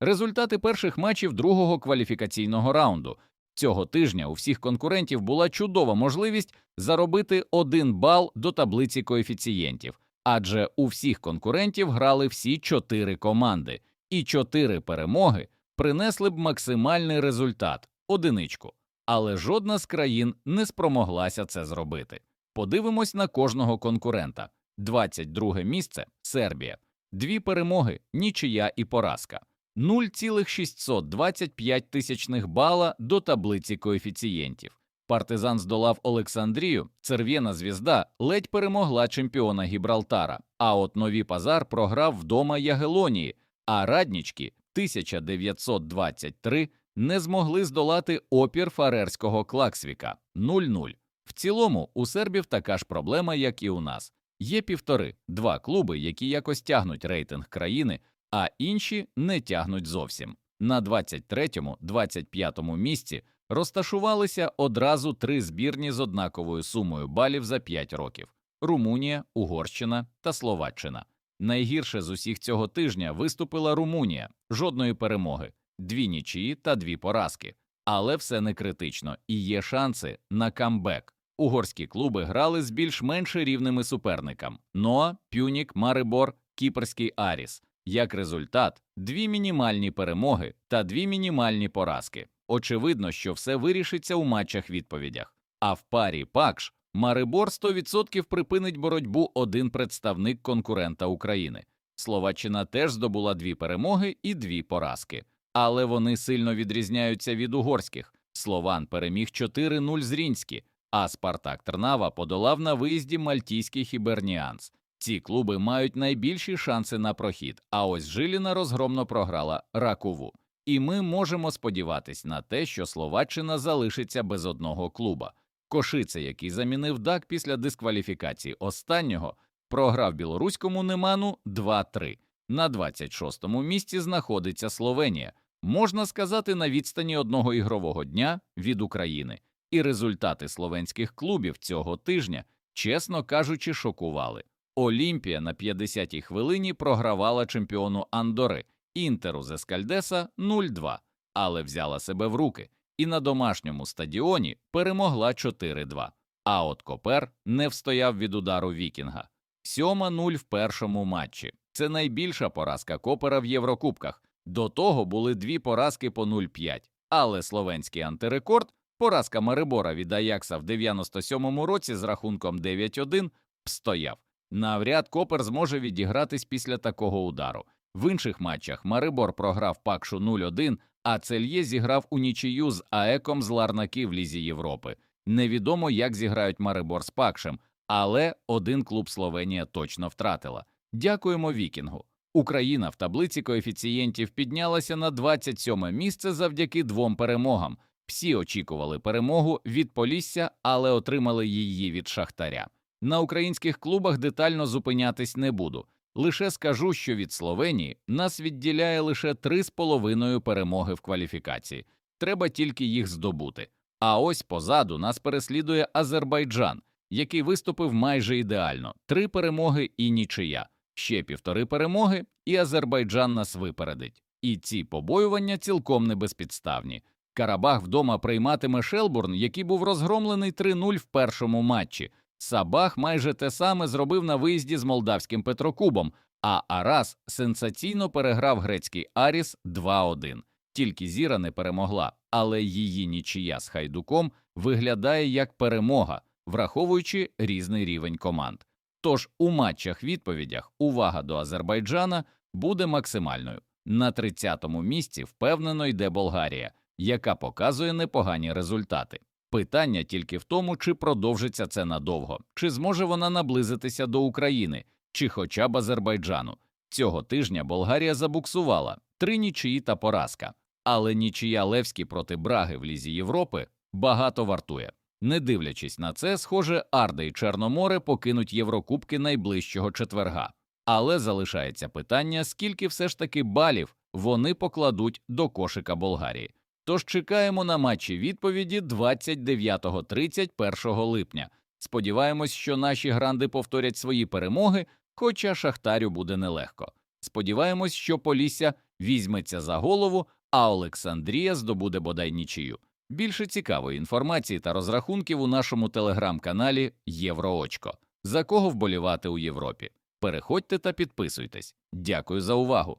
Результати перших матчів другого кваліфікаційного раунду. Цього тижня у всіх конкурентів була чудова можливість заробити один бал до таблиці коефіцієнтів, адже у всіх конкурентів грали всі чотири команди, і чотири перемоги принесли б максимальний результат одиничку. Але жодна з країн не спромоглася це зробити. Подивимось на кожного конкурента. 22 місце Сербія. Дві перемоги, нічия і поразка. 0,625 тисячних бала до таблиці коефіцієнтів. Партизан здолав Олександрію, Церв'єна звізда ледь перемогла чемпіона Гібралтара, а от Нові Пазар програв вдома Ягелонії, а Раднічки 1923 не змогли здолати опір фарерського Клаксвіка 0-0. В цілому у сербів така ж проблема, як і у нас. Є півтори два клуби, які якось тягнуть рейтинг країни, а інші не тягнуть зовсім. На 23-25 місці розташувалися одразу три збірні з однаковою сумою балів за 5 років: Румунія, Угорщина та Словаччина. Найгірше з усіх цього тижня виступила Румунія, жодної перемоги, дві нічиї та дві поразки. Але все не критично і є шанси на камбек. Угорські клуби грали з більш-менш рівними суперникам: Ноа, Пюнік, Марибор, Кіперський Аріс. Як результат, дві мінімальні перемоги та дві мінімальні поразки. Очевидно, що все вирішиться у матчах відповідях. А в парі Пакш Марибор 100% припинить боротьбу один представник конкурента України. Словаччина теж здобула дві перемоги і дві поразки, але вони сильно відрізняються від угорських. Слован переміг 4-0 з Рінські, а Спартак Трнава подолав на виїзді мальтійський Хіберніанс. Ці клуби мають найбільші шанси на прохід. А ось Жиліна розгромно програла Ракову. І ми можемо сподіватись на те, що Словаччина залишиться без одного клуба. Кошице, який замінив ДАК після дискваліфікації останнього, програв білоруському Неману 2-3. На 26-му місці знаходиться Словенія, можна сказати, на відстані одного ігрового дня від України. І результати словенських клубів цього тижня, чесно кажучи, шокували. Олімпія на 50-й хвилині програвала чемпіону Андори Інтеру з Ескальдеса 0-2, але взяла себе в руки і на домашньому стадіоні перемогла 4-2. А от Копер не встояв від удару Вікінга. 7-0 в першому матчі. Це найбільша поразка Копера в Єврокубках. До того були дві поразки по 0-5. Але словенський антирекорд, поразка Марибора від Аякса в 97-му році з рахунком 9-1, стояв. Навряд Копер зможе відігратись після такого удару. В інших матчах Марибор програв Пакшу 0-1, а Цельє зіграв у нічию з АЕКом з Ларнаки в Лізі Європи. Невідомо, як зіграють Марибор з Пакшем, але один клуб Словенія точно втратила. Дякуємо Вікінгу. Україна в таблиці коефіцієнтів піднялася на 27 місце завдяки двом перемогам. Всі очікували перемогу від Полісся, але отримали її від Шахтаря. На українських клубах детально зупинятись не буду. Лише скажу, що від Словенії нас відділяє лише три з половиною перемоги в кваліфікації. Треба тільки їх здобути. А ось позаду нас переслідує Азербайджан, який виступив майже ідеально: три перемоги і нічия. Ще півтори перемоги, і Азербайджан нас випередить. І ці побоювання цілком не безпідставні. Карабах вдома прийматиме Шелбурн, який був розгромлений 3-0 в першому матчі. Сабах майже те саме зробив на виїзді з молдавським Петрокубом, а Арас сенсаційно переграв грецький Аріс 2-1. Тільки Зіра не перемогла, але її нічия з хайдуком виглядає як перемога, враховуючи різний рівень команд. Тож у матчах відповідях увага до Азербайджана буде максимальною. На 30-му місці впевнено йде Болгарія, яка показує непогані результати. Питання тільки в тому, чи продовжиться це надовго, чи зможе вона наблизитися до України, чи хоча б Азербайджану. Цього тижня Болгарія забуксувала три нічиї та поразка, але нічия Левські проти Браги в Лізі Європи багато вартує. Не дивлячись на це, схоже, Арда і Чорноморе покинуть Єврокубки найближчого четверга. Але залишається питання, скільки все ж таки балів вони покладуть до кошика Болгарії. Тож чекаємо на матчі відповіді 29-31 липня. Сподіваємось, що наші гранди повторять свої перемоги, хоча Шахтарю буде нелегко. Сподіваємось, що Полісся візьметься за голову, а Олександрія здобуде бодай нічию. Більше цікавої інформації та розрахунків у нашому телеграм-каналі Євроочко. За кого вболівати у Європі? Переходьте та підписуйтесь. Дякую за увагу.